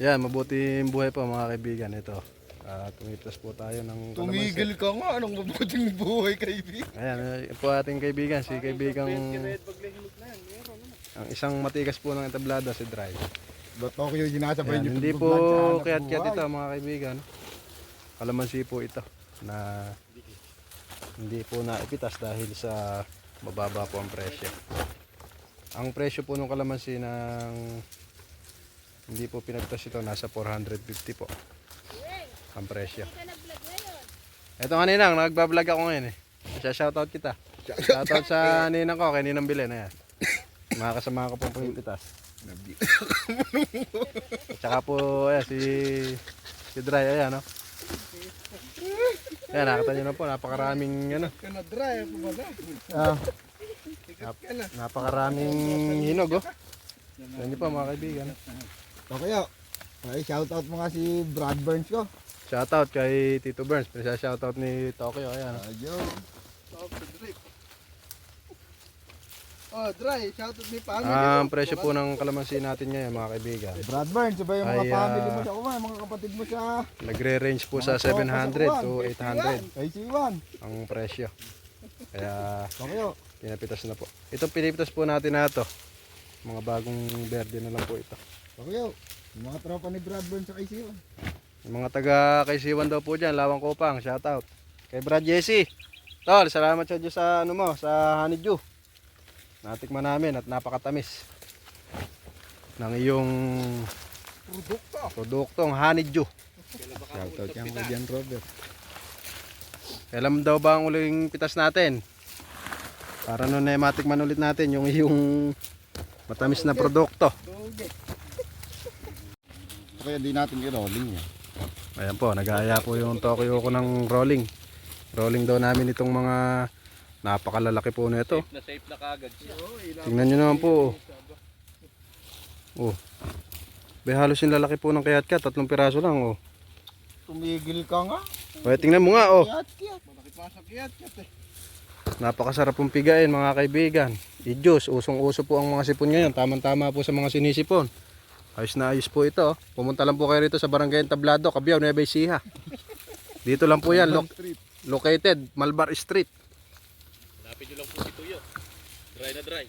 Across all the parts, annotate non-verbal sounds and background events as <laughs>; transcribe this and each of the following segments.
Yan, mabuting buhay po mga kaibigan. Ito. Uh, tumitas po tayo ng kalamansi. Tumigil ka nga, anong mabuting buhay kaibigan. Ayan, uh, po ating kaibigan. Si kaibigang... Ang isang matigas po ng entablada si Dry. Ba't ako yung ginasabay niyo? hindi po kayat-kayat buhay? ito mga kaibigan. Kalamansi po ito na hindi po naipitas dahil sa mababa po ang presyo. Ang presyo po ng kalamansi ng hindi po pinagtas ito nasa 450 po ang presyo. Ito nga ninang, nagbablog ako ngayon eh. Siya shoutout kita. Shoutout sa ninang ko, kay ninang bilhin. Ayan. Mga kasama ko pong pinipitas. At saka po, ayan, si, si Dry, ayan, no? Ayan, nakita nyo na po, napakaraming, ano, Ka na dry, ako ba na? ah, Sikat ka na. napakaraming hinog, oh. Nyo po, mga kaibigan. Okay, oh. Ay, shoutout mo nga si Brad Burns ko. Shoutout kay Tito Burns, pero shoutout ni Tokyo, ayan. Adyo. Shoutout Drake. Oh, dry. Shoutout ni family. Ang presyo po ng kalamansi natin ngayon, mga kaibigan. Brad Burns, iba yung mga Ay, family mo ah, sa kumain, mga kapatid mo sa... Nagre-range po sa mga tropa 700 kuwan. to Kay 800 Siwan, Kay Siwan. ang presyo. Kaya, Okay, oh. pinapitas na po. Ito pinipitas po natin na to. Mga bagong berde na lang po ito. Okay, oh. Yung mga tropa ni Brad Burns sa kay Siwan. Yung mga taga kay Siwan daw po dyan, Lawang Kopang, shout out. Kay Brad Jesse. Tol, salamat sa Diyos sa ano mo, sa honeydew. Natikman namin at napakatamis ng iyong Produkto. produktong honeydew. Shout out yan kay Jan Robert. Kailan daw ba ang uling pitas natin? Para nun eh matikman ulit natin yung iyong matamis na produkto. Kaya di natin i-rolling yan. Ayan po, nag-aaya po yung Tokyo ko ng rolling. Rolling daw namin itong mga napakalalaki po na ito. Na safe na kagad siya. Tingnan nyo naman po. Oh. Be halos yung lalaki po ng kayat tatlong piraso lang oh. Tumigil ka nga. O, tingnan mo nga oh. Kiyat, kiyat. Bakit pa sa kiyat, kiyat eh. Napakasarap pong pigain mga kaibigan. Idyos, usong-uso po ang mga sipon ngayon. Tamang-tama po sa mga sinisipon. Ayos na ayos po ito. Pumunta lang po kayo rito sa Barangay Tablado, Cabiao, Nueva Ecija. Dito lang po yan, lo- located, Malbar Street. Hanapin nyo lang po si Tuyo. Dry na dry.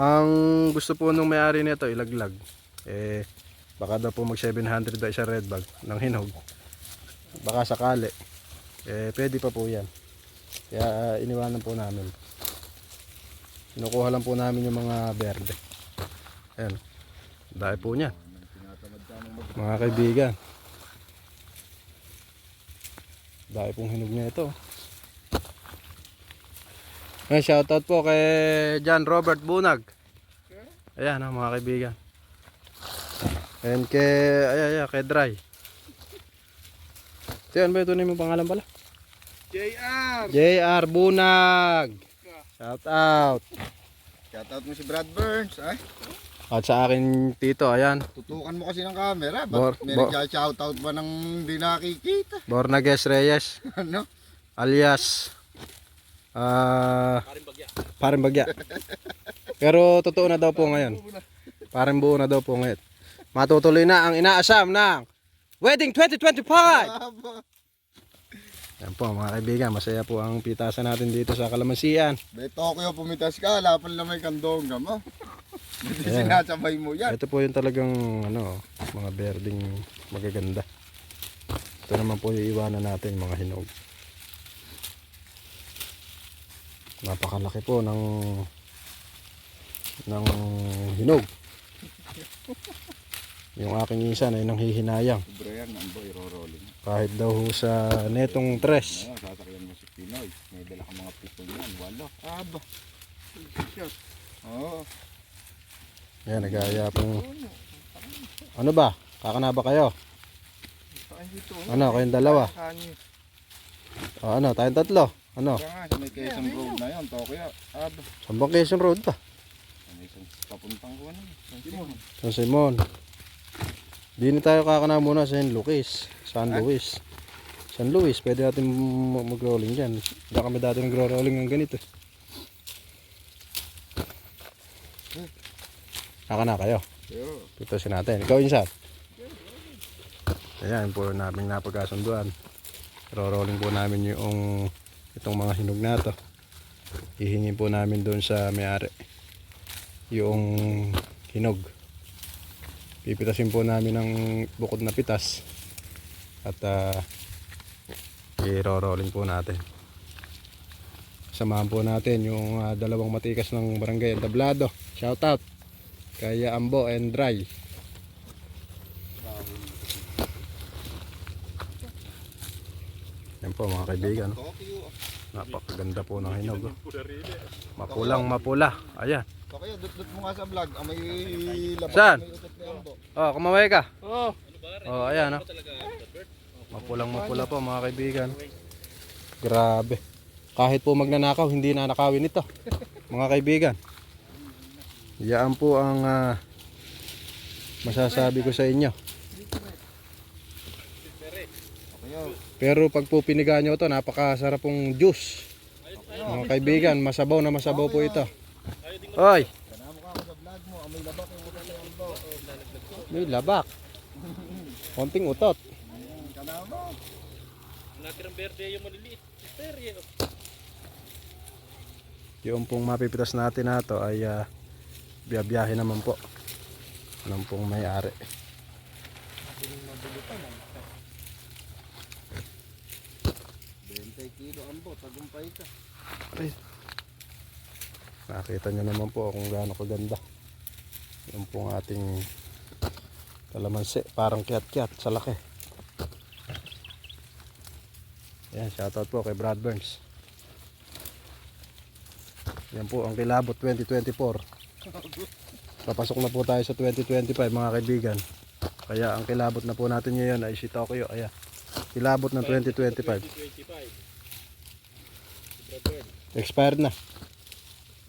Ang gusto po nung may-ari nito, ilaglag. Eh, baka daw po mag 700 ba isa red bag ng hinog. Baka sakali. Eh, pwede pa po yan. Kaya iniwanan po namin. Kinukuha lang po namin yung mga berde. Ayan. Dahil po niya. Mga kaibigan. Dahil pong hinog na ito. Ayan, shoutout po kay John Robert Bunag. Ayan ah, mga kaibigan. And kay, ayan, ayan, kay Dry. Ito yan ba ito na yung pangalan pala? JR. JR Bunag. Shout out. Shoutout mo si Brad Burns. Ay, At sa akin tito, ayan. tutukan mo kasi ng camera. Bor- may bor- nag-shoutout ba ng hindi nakikita? <laughs> Bornages Reyes ano? alias ah bagya. parang bagya. Pero totoo na daw po ngayon. Parang buo na daw po ngayon. Matutuloy na ang inaasam ng Wedding 2025! Yan po mga kaibigan, masaya po ang pitasan natin dito sa Kalamansian. May Tokyo pumitas ka, lapan lang may kandongga mo. <laughs> Hindi sinasabay mo yan. Ito po yung talagang ano, mga berding magaganda. Ito naman po yung iwanan natin mga hinog. Napakalaki po ng ng hinog. Yung aking isa na nanghihinayang. Sobra yan, ang boy, rolling. Kahit daw ho sa netong tres. Sasakyan mo si Pinoy. May dala ka mga pistol yan, walo. Aba. Shot. Oo. Yan, nagaya pong... Ano ba? Kakana ba kayo? Saan dito? Ano, kayong dalawa? Kanyo. O, ano, tayong tatlo? Ano? May Quezon Road na yun, Tokyo. Aba. Sambang Quezon Road pa. Papuntang ko na. Simon. San Simon. Dini tayo kakana muna sa San Luis. San Luis. San Luis, pwede natin mag- mag-rolling dyan. Diyan kami dati nagro-rolling ng ganito. Kakana kayo. Yo. Pitusin natin. Ikaw insan. Ayan po namin napagkasunduan. Ro-rolling po namin yung itong mga hinog na to. Hihingi po namin doon sa may-ari yung hinog. Pipitasin po namin ng bukod na pitas at uh, i-rolling po natin. Samahan po natin yung ah, dalawang matikas ng barangay Entablado. Shout out kay Ambo and Dry. Yan po mga kaibigan. Napakaganda po ng hinog. Mapulang mapula. Ayan. Tokyo, dut-dut mo nga sa vlog. Ah, may labas, Saan? may utot ambo. Oh, kumaway ka. Oh. Oh, ayan oh. Mapulang mapula po mga kaibigan. Grabe. Kahit po magnanakaw, hindi nanakawin ito. Mga kaibigan. Yan po ang ah, masasabi ko sa inyo. Pero pag po piniga nyo ito, napakasarap pong juice. Mga kaibigan, masabaw na masabaw po ito. Oy, Kanamo ka ako sa vlog mo. May labas, may utot ambo. may labak. Konting utot. Kanamo. Natirang berde yung maliliit. Oh. Yung pong mapipitas natin na to ay uh, biyabiyahe naman po. Anong pong may-ari. Bentay kilo ambo. Tagumpay ka. Nakita nyo naman po kung gaano kaganda. Yung pong ating kalamansi. Parang kiat-kiat sa laki. Yan, shoutout po kay Brad Burns. Yan po ang kilabot 2024. Papasok na po tayo sa 2025 mga kaibigan. Kaya ang kilabot na po natin ngayon ay si Tokyo. Ayan. Kilabot ng 2025. 2025. Brother. Expired na.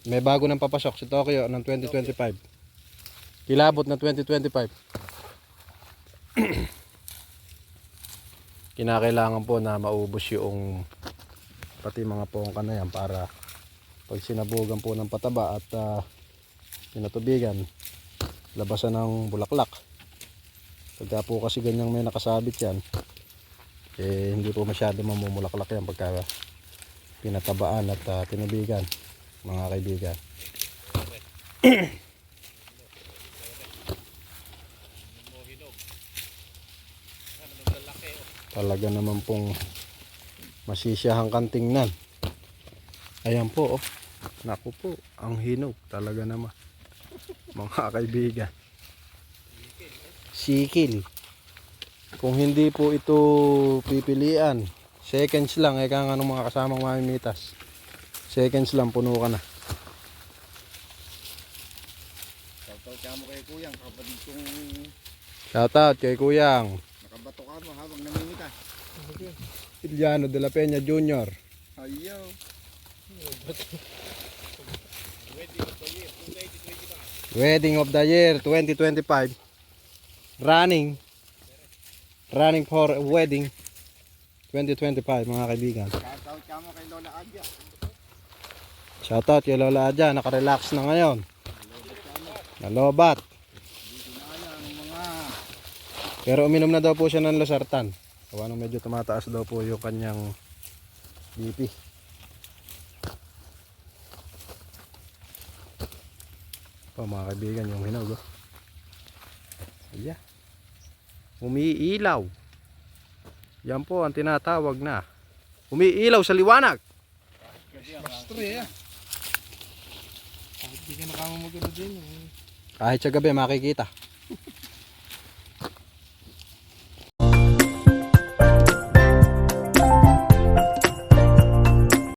May bago nang papasok si Tokyo ng 2025. Kilabot na 2025. <clears throat> Kinakailangan po na maubos yung pati mga pongka na yan para pag sinabugan po ng pataba at uh, pinatubigan labasan ng bulaklak. Pagka po kasi ganyang may nakasabit yan eh hindi po masyado mamumulaklak yan pagka pinatabaan at uh, tinubigan mga kaibigan. Talaga naman pong masisiyahang kang tingnan. Ayan po oh. Naku po ang hinog talaga naman. Mga kaibigan. Sikil. Kung hindi po ito pipilian seconds lang eh kang anong mga kasamang mamimitas seconds lang puno ka na Tawtaw ka mo kay kuyang. Kapatid kong shoutout kay kuyang nakabato ka mo habang namimita. Iliano de la Peña Jr. Ayaw. Wedding of the year 2025. Running. Running for a wedding 2025 mga kaibigan. Tawtaw ka mo kay Lola Adya. Shoutout kay Lola Adja, nakarelax na ngayon. Nalobat. Pero uminom na daw po siya ng losartan. Gawa nang medyo tumataas daw po yung kanyang BP. Po mga kaibigan yung hinog. Oh. Ayan. Umiilaw. Yan po ang tinatawag na umiilaw sa liwanag. Bastre ah. Kahit di ka nakamamagano din. Kahit sa gabi makikita.